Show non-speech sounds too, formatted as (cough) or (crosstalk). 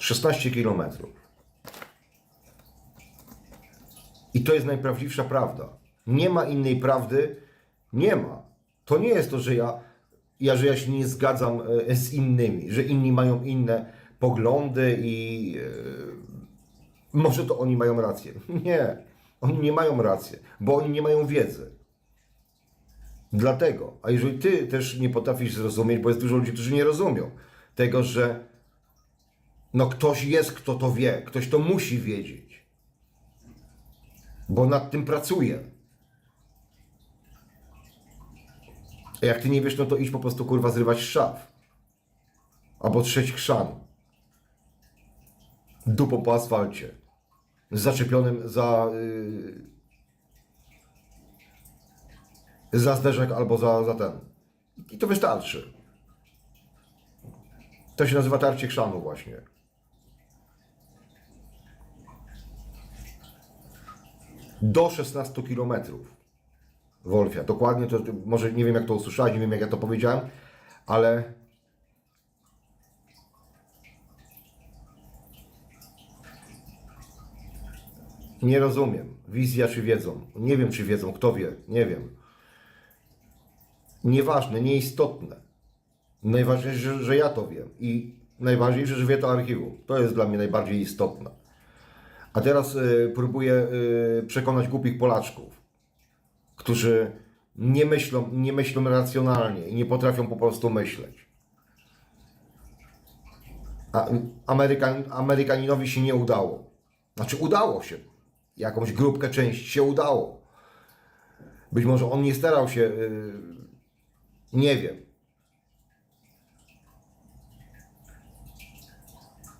16 kilometrów. I to jest najprawdziwsza prawda. Nie ma innej prawdy. Nie ma. To nie jest to, że ja, ja, że ja się nie zgadzam e, z innymi, że inni mają inne poglądy i e, może to oni mają rację. (laughs) Nie. Oni nie mają racji, bo oni nie mają wiedzy. Dlatego, a jeżeli ty też nie potrafisz zrozumieć, bo jest dużo ludzi, którzy nie rozumią tego, że no ktoś jest, kto to wie, ktoś to musi wiedzieć, bo nad tym pracuje. A jak ty nie wiesz, no to idź po prostu kurwa zrywać szaf. Albo trzeć chrzan. Dupą po asfalcie. Zaczepionym za... Yy, za zderzek albo za, za ten. I to wystarczy. To się nazywa tarcie chrzanu właśnie. Do 16 km. Wolfia. Dokładnie to, może nie wiem jak to usłyszałeś, nie wiem jak ja to powiedziałem, ale nie rozumiem. Wizja czy wiedzą? Nie wiem czy wiedzą, kto wie, nie wiem. Nieważne, nieistotne. Najważniejsze, że, że ja to wiem i najważniejsze, że wie to archiwum. To jest dla mnie najbardziej istotne. A teraz y, próbuję y, przekonać głupich Polaczków, którzy nie myślą, nie myślą racjonalnie i nie potrafią po prostu myśleć. A Amerykan, Amerykaninowi się nie udało. Znaczy udało się. Jakąś grupkę części się udało. Być może on nie starał się, y, nie wiem.